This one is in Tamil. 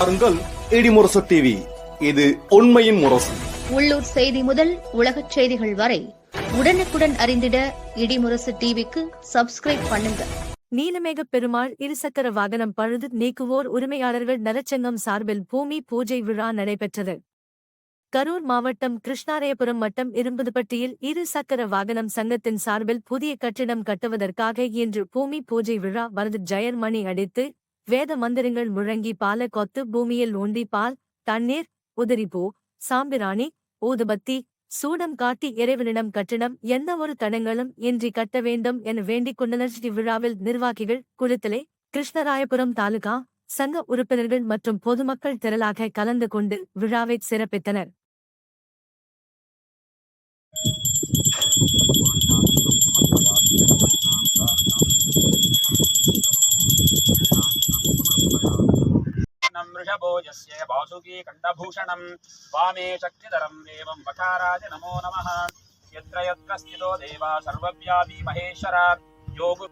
பாருங்கள் இடிமுரசு டிவி இது உண்மையின் முரசு. உள்ளூர் செய்தி முதல் உலகச் செய்திகள் வரை உடனுக்குடன் அறிந்திட இடிமுரசு டிவிக்கு சப்ஸ்கிரைப் பண்ணுங்க. நீலமேக பெருமாள் இருசக்கர வாகனம் பழுது நீக்குவோர் உரிமையாளர்கள் நலச்சங்கம் சார்பில் பூமி பூஜை விழா நடைபெற்றது. கரூர் மாவட்டம் கிருஷ்ணாரயபுரம் வட்டம் இரும்புதுப்பட்டியில் இரு சக்கர வாகனம் சங்கத்தின் சார்பில் புதிய கட்டிடம் கட்டுவதற்காக இன்று பூமி பூஜை விழா வரது ஜெயர்மணி அடித்து வேத மந்திரங்கள் முழங்கி பால கொத்து பூமியில் ஊண்டி பால் தண்ணீர் உதிரிபூ சாம்பிராணி ஊதுபத்தி சூடம் காட்டி இறைவனிடம் கட்டிடம் எந்த ஒரு தடங்களும் இன்றி கட்ட வேண்டும் என வேண்டிக் கொண்டனர். விழாவில் நிர்வாகிகள் குளித்தலை கிருஷ்ணராயபுரம் தாலுகா சங்க உறுப்பினர்கள் மற்றும் பொதுமக்கள் திரளாக கலந்து கொண்டு விழாவை சிறப்பித்தனர். नं वृषभोजस्य वासुकी कण्ठभूषणं वामे शक्तिधरं एवं वकाराय नमो नमः। यत्र यत्र स्थितो देवा सर्वव्यापी महेश्वर योगु